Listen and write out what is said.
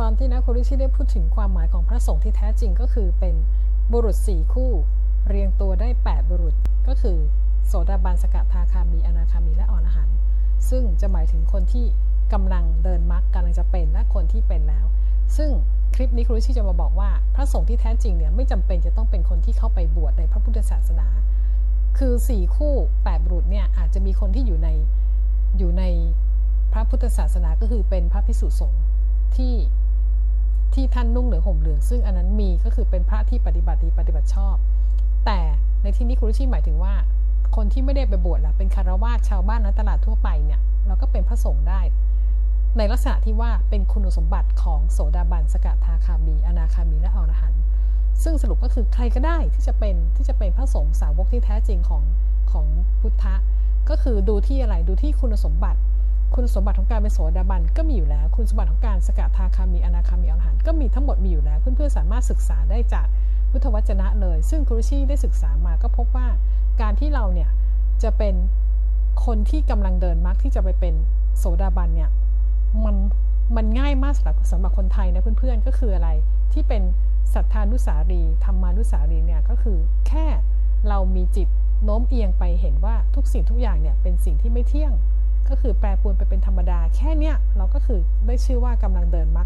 ตอนที่นะโคริชิได้พูดถึงความหมายของพระสงฆ์ที่แท้จริงก็คือเป็นบุรุษสี่คู่ เรียงตัวได้ 8 บุรุษ ก็คือ โสดาบันสกทาคามีอนาคามีและอรหันต์ซึ่งจะหมายถึงคนที่กำลังเดินมรรคกำลังจะเป็นและคนที่เป็นแล้ว ซึ่งคลิปนี้ครูริชิจะมาบอกว่า พระสงฆ์ที่แท้จริงเนี่ยไม่จำเป็นจะต้องเป็นคนที่เข้าไปบวชในพระพุทธศาสนา คือสี่คู่แปดบุรุษเนี่ยอาจจะมีคนที่อยู่ในอยู่ในพระพุทธศาสนาก็คือเป็นพระพิสุสงฆ์ที่ ที่ท่านนุ่งเหลืองห่มเหลือง ซึ่งอันนั้นมีก็คือเป็นพระที่ปฏิบัติดีปฏิบัติชอบ แต่ในที่นี้ครูรุชิหมายถึงว่า คนที่ไม่ได้ไปบวชล่ะเป็นคารวาสชาวบ้านนัตลาดทั่วไปเนี่ยเราก็เป็นพระสงฆ์ได้ ในลักษณะที่ว่าเป็นคุณสมบัติของโสดาบันสกทาคามี อนาคามีและอรหันต์ซึ่งสรุปก็คือใครก็ได้ที่จะเป็นที่จะเป็นพระสงฆ์สาวกที่แท้จริงของของพุทธะก็คือดูที่อะไรดูที่คุณสมบัติ คุณสมบัติของการเป็นโสดาบันก็มีอยู่แล้ว คุณสมบัติของการสกทาคามีอนาคามีอรหันต์ก็มีทั้งหมดมีอยู่แล้ว เพื่อนๆสามารถศึกษาได้จากพุทธวจนะเลย ซึ่งครูชีได้ศึกษามาก็พบว่าการที่เราเนี่ยจะเป็นคนที่กำลังเดินมรรคที่จะไปเป็นโสดาบันเนี่ยมันมันง่ายมากสำหรับสำหรับคนไทยนะเพื่อนๆก็คืออะไรที่เป็นศรัทธานุสารีธรรมานุสารีเนี่ยก็คือแค่เรามีจิตโน้มเอียงไปเห็นว่าทุกสิ่งทุกอย่างเนี่ยเป็นสิ่งที่ไม่เที่ยง ก็คือแปรปรวนไปเป็นธรรมดา แค่เนี้ยเราก็คือได้ชื่อว่ากำลังเดินมรรค